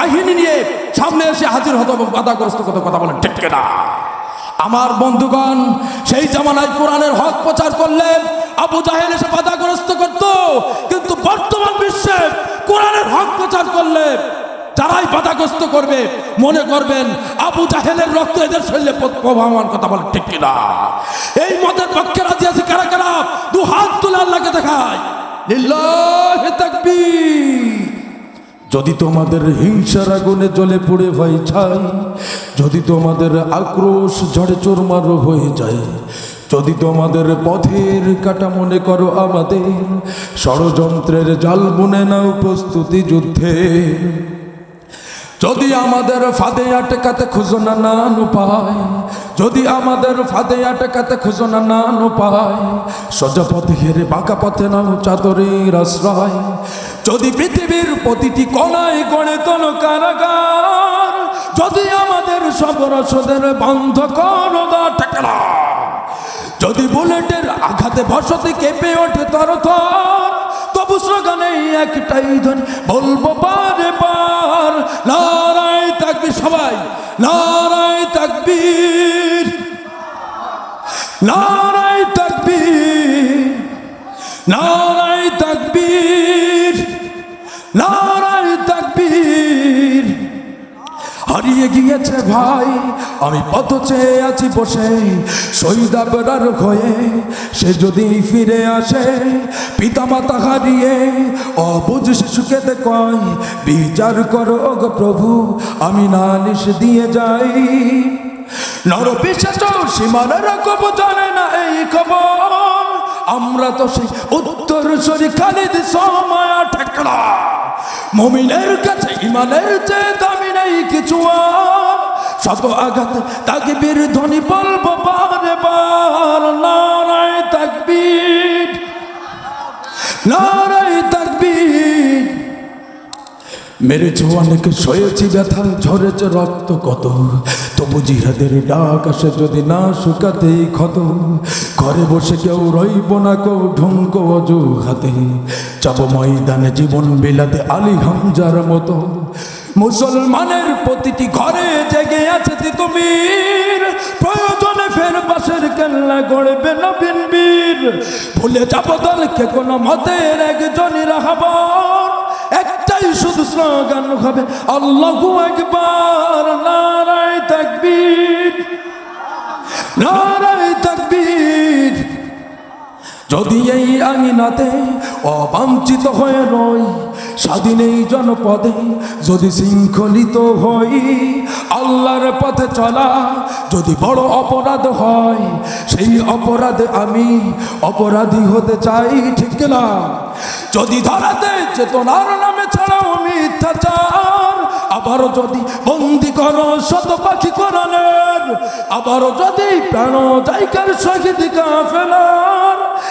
বাহিনী নিয়ে সামনে এসে হাজির হতো এবং বাধাগ্রস্ত কত কথা বলেন ঠিক না আমার বন্ধুগণ, সেই জামানায় কোরআনের হক প্রচার করলেন আবু জাহেল এসে বাধাগ্রস্ত করত, কিন্তু বর্তমান বিশ্বে কোরআনের হক প্রচার করলে যারাই বাধাগ্রস্ত করবে, মনে করবেন আবু জাহেলের রক্ত এদের শরীরে প- প্রবাহমান, কথা বলে ঠিক কিনা? এই মতের পক্ষে রাজি আছে কারা কারা? দু হাত তুলে আল্লাহকে দেখায়। লিল্লাহি তাকবীর। যদি তোমাদের হিংসার আগুনে জলে পড়ে হয় ছাই, যদি তোমাদের আক্রোশ ঝড়ে চোরমার হয়ে যায়, যদি তোমাদের পথের কাটা মনে করো আমাদের, ষড়যন্ত্রের জাল বুনে নাও প্রস্তুতি যুদ্ধে। যদি আমাদের ফাঁদে আটকাতে খুঁজো না নান উপায় যদি আমাদের ফাঁদে আটকাতে খুঁজো না নান উপায় সোজা পথে হেরে বাঁকা পথে নাও চাদরের আশ্রয়। যদি পৃথিবীর প্রতিটি কণায় গড়ে তোল কারাগার, যদি আমাদের সব রসদের বন্ধ করো দা যদি বুলেটের আঘাতে বসতি কেঁপে ওঠে তর তবু স্লোগানে একটাই ধ্বনি। বলব পারে পার লড়াই থাকবি সবাই লড়াই থাকবি লড়াই থাকবি নারায় হারিয়ে গিয়েছে ভাই, আমি পথ চেয়ে আছি বসে। শহীদা বেড়ার হয়ে সে যদি ফিরে আসে, পিতামাতা হারিয়ে অবুঝ শিশুকে কয় বিচার করো গো প্রভু, আমি নালিশ দিয়ে যাই। নর পিসাচ সীমানার কব জানে না এই খবর। আমরা তো সেই উত্তর সরি খালিদ সময় ঠেকলা মমিনের কাছে ইমানের চেয়ে দামি নেই কিছু শত আঘাত তাকে বীর ধ্বনি, বলব বারে বার নারায় তাকবীর। নারায় তাকবীর। মেরেছ অনেক সয়েছি ব্যথা, ঝরেছে রক্ত কত। তবু জিহাদের ডাক আসে যদি না শুকাতে ক্ষত। ঘরে বসে কেউ রইব না কেউ ঢুঙ্ক অজু হাতে চাপ ময়দানে জীবন বিলাতে আলী হামজার মতো। মুসলমানের প্রতিটি ঘরে জেগে আছে তিতুমির প্রয়োজনে ফের বাসের কেল্লা গড়বে নবীন বীর ভুলে যাব দলকে কোনো মতের একজনই রাহবার একটাই শুধু স্লোগান হবে, আল্লাহু একবার নারায় তাকবীর। নারায় তাকবীর। যদি এই আঙিনাতে অবাঞ্ছিত হয়ে রই স্বাধীন এই জনপদে যদি শৃঙ্খলিত হই, আল্লাহর পথে চলা, যদি বড় অপরাধ হয়, সেই অপরাধে আমি অপরাধী হতে চাই, ঠিক না? যদি ধরাতে চেতনার নামে ছাড়াও মিথ্যাচার, আবারও যদি বন্দি করো শত পাখি কোরআনের, আবারও যদি প্রাণ জায়গার শহীদ কাফেলার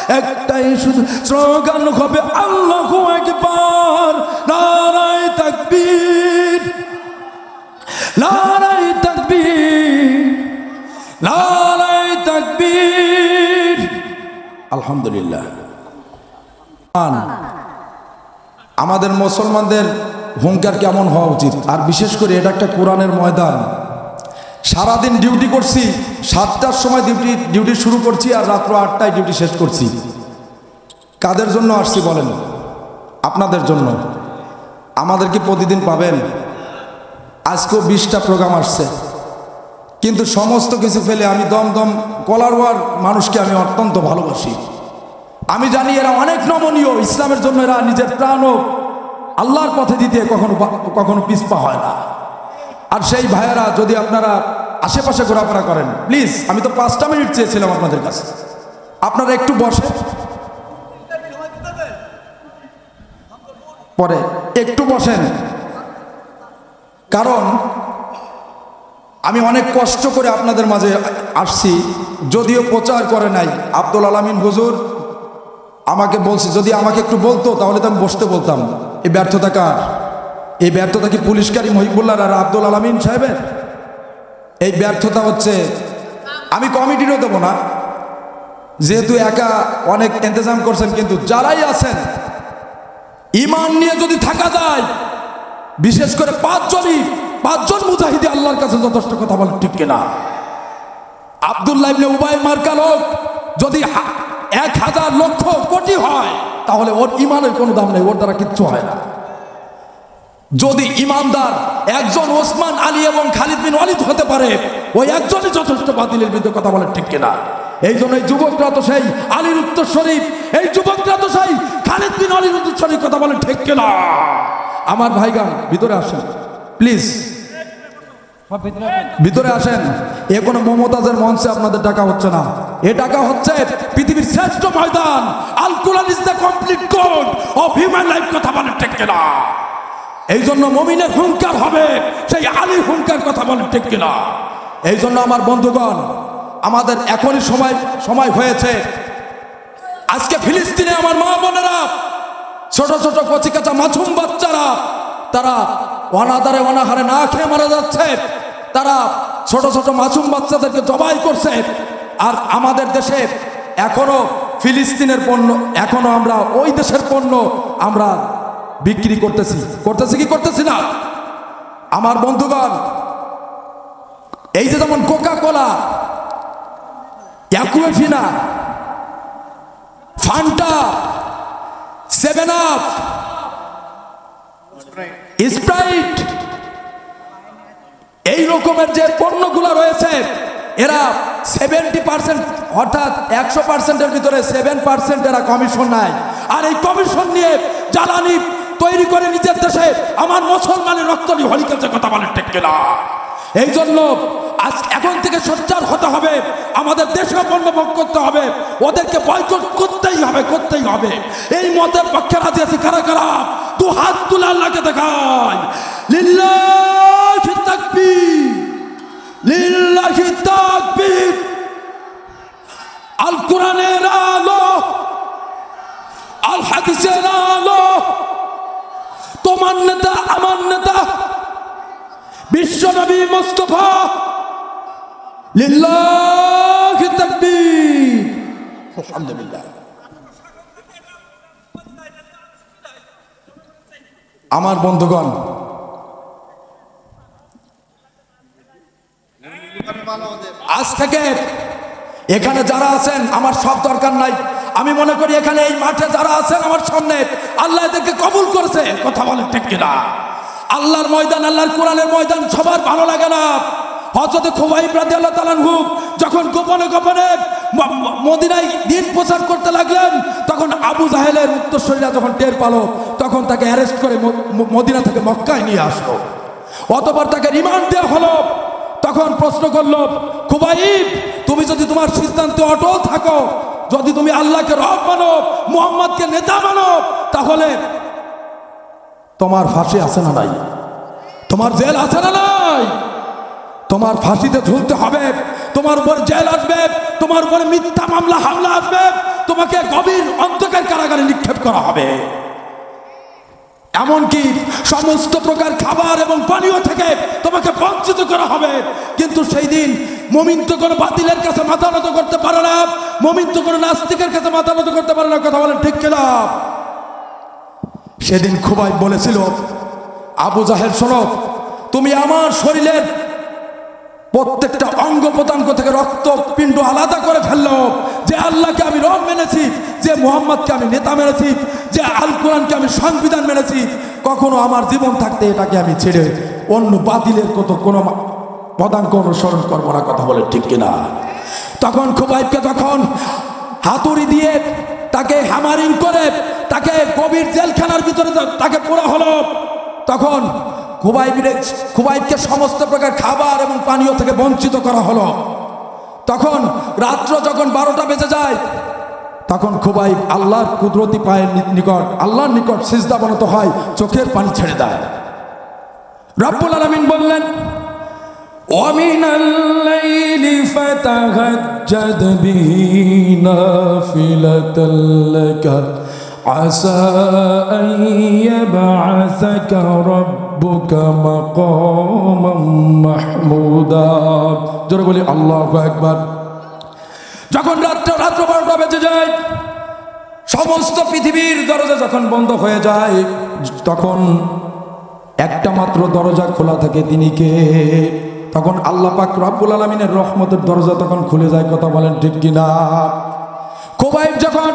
একটাই শুধু স্লোগান হবে, আল্লাহু একবার নারায় তাকবীর। নারায় তাকবীর। নারায় তাকবীর। আলহামদুলিল্লাহ। আমাদের মুসলমানদের হুঙ্কার কেমন হওয়া উচিত? আর বিশেষ করে এটা একটা কোরআনের ময়দান। সারাদিন ডিউটি করছি, সাতটার সময় ডিউটি ডিউটি শুরু করছি আর রাত্র আটটায় ডিউটি শেষ করছি। কাদের জন্য আসছি বলেন? আপনাদের জন্য। আমাদের কি প্রতিদিন পাবেন? আজকেও বিশটা প্রোগ্রাম আসছে। কিন্তু সমস্ত কিছু ফেলে আমি দমদম কলারওয়ার মানুষকে আমি অত্যন্ত ভালোবাসি। আমি জানি এরা অনেক নমনীয়, ইসলামের জন্য এরা নিজের প্রাণও আল্লাহর পথে দিতে কখনো কখনো পিছপা হয় না। আর সেই ভাইয়েরা, যদি আপনারা আশেপাশে ঘোরাফেরা করেন। প্লিজ, আমি তো পাঁচটা মিনিট চেয়েছিলাম আপনাদের কাছে। আপনারা একটু বসে। পরে একটু বসেন। কারণ আমি অনেক কষ্ট করে আপনাদের মাঝে আসছি, যদিও প্রচার করে নাই। আব্দুল আলামিন হুজুর আমাকে বলছে, যদি আমাকে একটু বলতো, তাহলে তো আমি বসতে বলতাম। এই ব্যর্থতা কার? এই ব্যর্থতা কি পুলিশকারী মহিবুল্লাহ আর আব্দুল আলামিন সাহেবের? এই ব্যর্থতা হচ্ছে, আমি কমিটিরও দেবো না। যেহেতু একা অনেক ইন্তজাম করছেন, কিন্তু যারাই আছেন, ইমান নিয়ে যদি থাকা যায়, বিশেষ করে পাঁচজনই, পাঁচজন মুজাহিদি আল্লাহর কাছে যথেষ্ট কথা বলে ঠিক কিনা? আবদুল্লাহ ইবনে উবাই মার্কা লোক, যদি এক হাজার লক্ষ কোটি হয়, তাহলে ওর ইমানের কোনো দাম নেই, ওর দ্বারা কিচ্ছু হয় না। যদি ইমানদার একজন ওসমান আলী এবং খালিদ বিন ওয়ালিদ হতে পারে, ওই একজনই যথেষ্ট বাতিলের বিরুদ্ধে কথা বলে, ঠিক কিনা? এই জন্য এই যুবকরা তো সেই আলীর উত্তর শরীফ, এই যুবকরা তো সেই খালিদ বিন আলীর উত্তর শরীফ কথা বলে, ঠিক কিনা? আমার ভাইগান, ভিতরে আসেন, প্লিজ। ভিতরে আসেন। এ কোনো মমতাজের মঞ্চে আপনাদের টাকা হচ্ছে না। এ টাকা হচ্ছে পৃথিবীর শ্রেষ্ঠ ময়দান, all is the complete code of human life কথা বলে, ঠিক কিনা? এই জন্য মমিনের হুঙ্কার হবে। সেই আলী হুঙ্কার কথা বলে ঠিক কিনা? এই জন্য আমার বন্ধুগণ, আমাদের এখনই সময় সময় হয়েছে। আজকে ফিলিস্তিনে আমার মা বোনেরা, ছোট ছোট কচি কাঁচা মাছুম বাচ্চারা, তারা অনাদারে অনাহারে না খেয়ে মারা যাচ্ছে। তারা ছোট ছোট মাছুম বাচ্চাদেরকে জবাই করছে। আর আমাদের দেশে এখনও ফিলিস্তিনের পণ্য, এখনও আমরা ওই দেশের পণ্য আমরা বিক্রি করতেছি। করতেছি কি করতেছি না? আমার বন্ধুগণ, এই যে যেমন Coca Cola Aquafina Fanta seven up Sprite এই রকমের যে পণ্যগুলো রয়েছে, এরা সেভেন্টি পার্সেন্ট অর্থাৎ একশো পার্সেন্টের ভিতরে সেভেন পার্সেন্ট এরা কমিশন নেয়। আর এই কমিশন নিয়ে জ্বালানি তৈরি করে নিজের দেশে আমার মুসলমানের রক্ত নিয়ে হলিকাছে কথা বলেন কিনা? এই জন্য আজ এখন থেকে সোচ্চার হতে হবে, আমাদের দেশে পণ্য ভোগ করতে হবে, ওদেরকে বয়কট করতেই হবে করতেই হবে। এই মতের পক্ষে রাজি আছে কারা কারা? দু হাত তুলে আল্লাহকে দেখায় লিল্লাহি তাকবীর। লিল্লাহি আল কোরআনের আলো আল হাদিসের আলো নেতা আমার নেতা। মোস্তফা। লিল্লাহি তাকবীর। আলহামদুলিল্লাহ। আমার বন্ধুগণ আজ থেকে এখানে যারা আছেন, আমার সব দরকার নাই। আমি মনে করি এখানে এই মাঠে যারা আছেন, আমার সামনে আল্লাহ এদেরকে কবুল করেছে। কথা বলে ঠিক কিনা? আল্লাহর ময়দান, আল্লাহর কোরআনের ময়দান সবার ভালো লাগে না। হজরত খুবাইব রাজি আল্লাহ তালানহু যখন গোপনে গোপনে মদিনায় দিন প্রচার করতে লাগলেন, তখন আবু জাহেলের উত্তরসূরিরা যখন টের পালো, তখন তাকে অ্যারেস্ট করে মদিনা থেকে মক্কায় নিয়ে আসলো। অতপর তাকে রিমান্ড দেওয়া হলো। তখন প্রশ্ন করল, খুবাইব, তুমি যদি তোমার সিদ্ধান্তে অটল থাকো, যদি তুমি আল্লাহকে রব মানো, মোহাম্মদকে নেতা মানো, তাহলে তোমার ফাঁসি আছে না নাই? তোমার জেল আছে না নাই? তোমার ফাঁসিতে ঝুলতে হবে, তোমার উপর জেল আসবে, তোমার উপর মিথ্যা মামলা, হামলা আসবে, তোমাকে গভীর অন্ধকার কারাগারে নিক্ষেপ করা হবে। এমনকি সমস্ত প্রকার খাবার এবং পানীয় থেকে তোমাকে বঞ্চিত করা হবে। কিন্তু সেই দিন মমিন তো কোনো বাতিলের কাছে মাথা নত করতে পারে না। মমিন তো কোনো নাস্তিকের কাছে মাথা নত করতে পারে না। কথা বলেন ঠিক কিনা? সেদিন খুবাই বলেছিল, আবু জাহের শোনো, তুমি আমার শরীরের প্রত্যেকটা অঙ্গ প্রত্যঙ্গ থেকে রক্ত পিণ্ড আলাদা করে ফেলল। যে আল্লাহকে আমি রব মেনেছি, যে মোহাম্মদকে আমি নেতা মেনেছি, যে আল কোরআনকে আমি সংবিধান মেনেছি, কখনো আমার জীবন থাকতে এটাকে আমি ছেড়ে অন্য বাতিলের কত কোনো পদাঙ্ক অনুসরণ করব না কথা বলে ঠিক কিনা? তখন খুবাইবকে তখন হাতুড়ি দিয়ে তাকে হ্যামারিং করে, তাকে গভীর জেলখানার ভিতরে তাকে পোড়া হলো, তখন খুবাইবিরে খুবাইবকে সমস্ত প্রকার খাবার এবং পানীয় থেকে বঞ্চিত করা হলো তখন রাত্র যখন বারোটা বেজে যায় তখন খুবাইব আল্লাহর কুদরতি পায়ের নি- নিকট আল্লাহর নিকট সিজদা বনত হয় চোখের পানি ছেড়ে দেয় রব্বুল আলমিন বললেন ومن الليل فتهجد به نافلة لك عسى أن يبعثك ربك مقاما محمودا জোরে বলি আল্লাহ একবার যখন রাত্র রাত্র বারোটা বেজে যায় সমস্ত পৃথিবীর দরজা যখন বন্ধ হয়ে যায় তখন একটা মাত্র দরজা খোলা থাকে তিনি কে তখন আল্লাহ পাক রব্বুল আলমিনের রহমতের দরজা তখন খুলে যায় কথা বলেন ঠিক কিনা কোবাইব যখন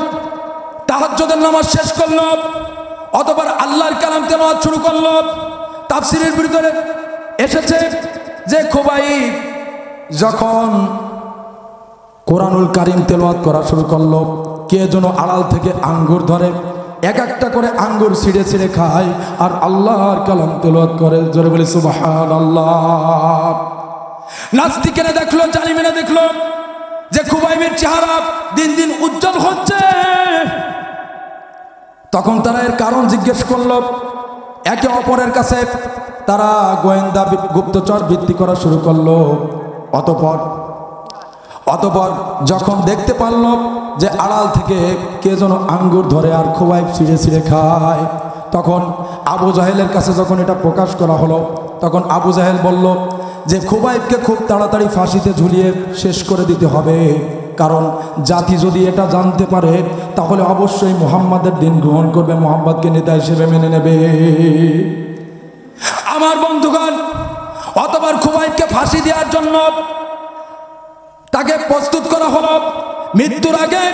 তাহাজ্জুদের নামাজ শেষ করল অতবার আল্লাহর কালাম তেলাওয়াত শুরু করল তাফসিরের ভিতরে এসেছে যে কোবাইব যখন কোরআনুল কারিম তেলাওয়াত করা শুরু করল, কে যেন আড়াল থেকে আঙ্গুর ধরে, এক একটা করে আঙ্গুর ছিঁড়ে ছিঁড়ে খায় আর আল্লাহর কালাম তেলাওয়াত করে। জোরে বলি সুবহান আল্লাহ নাস্তিকেরা দেখল, জালিমেরা দেখল যে খুবাইবের চেহারা দিন দিন উজ্জ্বল হচ্ছে। তখন তারা এর কারণ জিজ্ঞেস করল একে অপরের কাছে তারা গোয়েন্দা গুপ্তচর বৃত্তি করা শুরু করল। অতপর অতপর যখন দেখতে পারল যে আড়াল থেকে কে যেন আঙ্গুর ধরে আর খোয়াই ছিঁড়ে ছিঁড়ে খায়, তখন আবু জাহেলের কাছে যখন এটা প্রকাশ করা হলো, তখন আবু জাহেল বলল যে, খুবাইবকে খুব তাড়াতাড়ি ফাঁসিতে ঝুলিয়ে শেষ করে দিতে হবে। কারণ জাতি যদি এটা জানতে পারে, তাহলে অবশ্যই মোহাম্মদের দিন গ্রহণ করবে, মোহাম্মদকে নেতা হিসেবে মেনে নেবে। আমার বন্ধুগণ, অতবার খুবাইবকে ফাঁসি দেওয়ার জন্য তাকে প্রস্তুত করা হলো। মৃত্যুর আগে,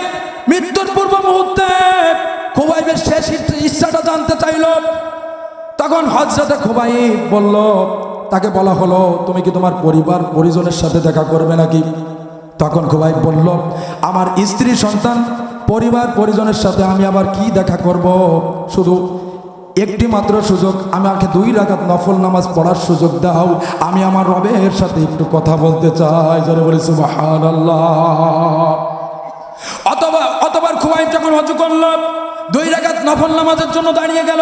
মৃত্যুর পূর্ব মুহূর্তে খুবাইবের শেষ ইচ্ছাটা জানতে চাইল। তখন হজরতে খুবাইব বলল, তাকে বলা হলো, তুমি কি তোমার পরিবার, পরিজনের সাথে দেখা করবে নাকি? তখন খুবাই বলল, আমার স্ত্রী, সন্তান, পরিবার, পরিজনের সাথে আমি আবার কি দেখা করব? শুধু একটি মাত্র সুযোগ আমি আমাকে দুই রাকাত নফল নামাজ পড়ার সুযোগ দাও। আমি আমার রবের সাথে একটু কথা বলতে চাই। যারা বলি সুবাহান অথবা, অতবার খুবাইব যখন হজু করল, দুই রাকাত নফল নামাজের জন্য দাঁড়িয়ে গেল।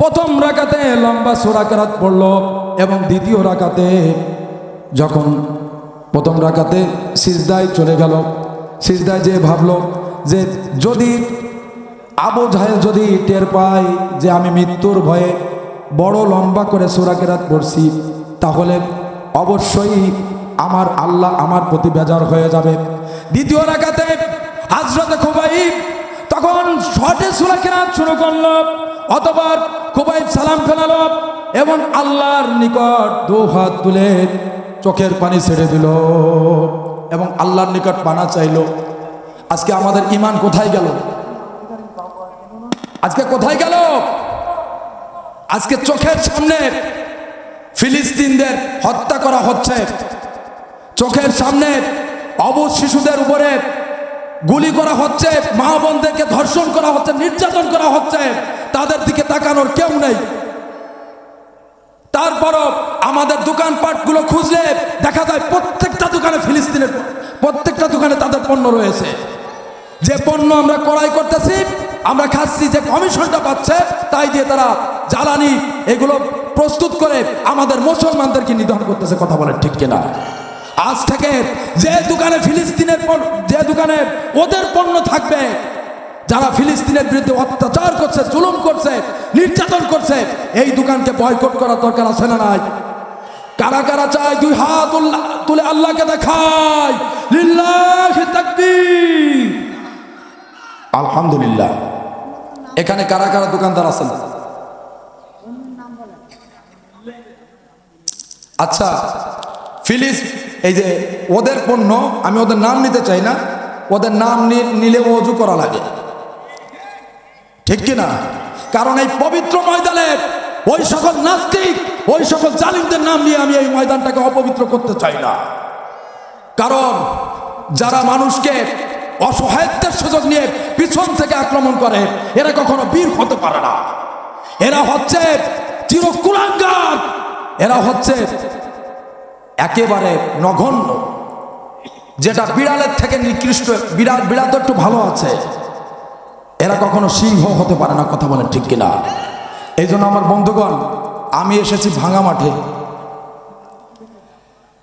প্রথম রাকাতে লম্বা সোরাকারাত পড়ল এবং দ্বিতীয় রাকাতে যখন প্রথম রাকাতে সিজদায় চলে গেল। সিজদায় যে ভাবলো যে যদি আবু জাহেল যদি টের পায় যে আমি মৃত্যুর ভয়ে বড় লম্বা করে সোরাকেরাত পড়ছি, তাহলে অবশ্যই আমার আল্লাহ আমার প্রতি বেজার হয়ে যাবে। দ্বিতীয় রাকাতে হাজরতে খুবাই তখন শটে সুরা কেরাত শুরু করল, অতবার খুবাই সালাম ফেলালো এবং আল্লাহর নিকট দু হাত তুলে চোখের পানি ছেড়ে দিল এবং আল্লাহর নিকট পানা চাইলো। আজকে আমাদের ইমান কোথায় গেল? আজকে কোথায় গেল? আজকে চোখের সামনে ফিলিস্তিনদের হত্যা করা হচ্ছে। চোখের সামনে অবুজ শিশুদের উপরে গুলি করা হচ্ছে, মা বোনদেরকে ধর্ষণ করা হচ্ছে, নির্যাতন করা হচ্ছে। তাদের দিকে তাকানোর কেউ নেই। তারপরও আমাদের দোকানপাটগুলো খুঁজলে দেখা যায় প্রত্যেকটা দোকানে ফিলিস্তিনের প্রত্যেকটা দোকানে তাদের পণ্য রয়েছে। যে পণ্য আমরা ক্রয় করতেছি, আমরা খাচ্ছি, যে কমিশনটা পাচ্ছে, তাই দিয়ে তারা জ্বালানি এগুলো প্রস্তুত করে আমাদের মুসলমানদেরকে নিধন করতেছে, কথা বলেন ঠিক কিনা? আজ থেকে যে দোকানে ফিলিস্তিনের যে দোকানে ওদের পণ্য থাকবে, যারা ফিলিস্তিনের বিরুদ্ধে অত্যাচার করছে, জুলুম করছে, নির্যাতন করছে, এই দোকানকে বয়কট করার দরকার আছে না নাই? কারা কারা চায়, দুই হাত তুলে আল্লাহকে দেখায়। আলহামদুলিল্লাহ। এখানে কারা কারা দোকানদার আছেন? আচ্ছা ফিলিস, এই যে ওদের পণ্য, আমি ওদের নাম নিতে চাই না। ওদের নাম নিলে অজু করা লাগে। ঠিক কি না কারণ এই পবিত্র ময়দানে ওই সকল নাস্তিক ওই সকল জালিমদের নাম নিয়ে আমি এই ময়দানটাকে অপবিত্র করতে চাই না। কারণ যারা মানুষকে অসহায়ত্বের সুযোগ নিয়ে পিছন থেকে আক্রমণ করে, এরা কখনো বীর হতে পারে না। এরা হচ্ছে চিরকুলাঙ্গার। এরা হচ্ছে একেবারে নগণ্য। যেটা বিড়ালের থেকে নিকৃষ্ট, বিড়াল বিড়াল তো একটু ভালো আছে। এরা কখনো সিংহ হতে পারে না, কথা বলেন ঠিক কিনা। এই জন্য আমার বন্ধুগণ আমি এসেছি ভাঙা মাঠে।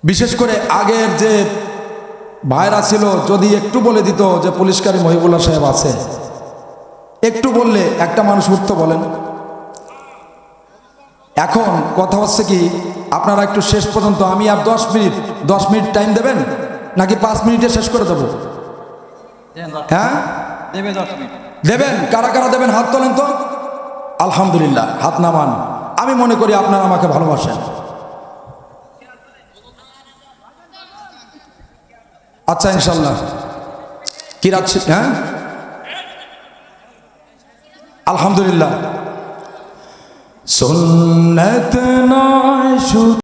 বিশেষ করে আগের যে ভাইরা ছিল যদি একটু বলে দিত যে পুলিশকারী মহিবুল্লাহ সাহেব আছে। একটু বললে একটা মানুষ উঠতে বলেন। এখন কথা হচ্ছে কি আপনারা একটু শেষ পর্যন্ত আমি আর দশ মিনিট দশ মিনিট টাইম দেবেন? নাকি পাঁচ মিনিটে শেষ করে দেবো? হ্যাঁ? দেবেন? কারা কারা দেবেন? হাত তোলেন তো। আলহামদুলিল্লাহ হাত নামান। আমি মনে করি আপনারা আমাকে ভালোবাসেন। আচ্ছা ইনশাল্লাহ কি রাখছি হ্যাঁ? আলহামদুলিল্লাহ। সুন্নত নয়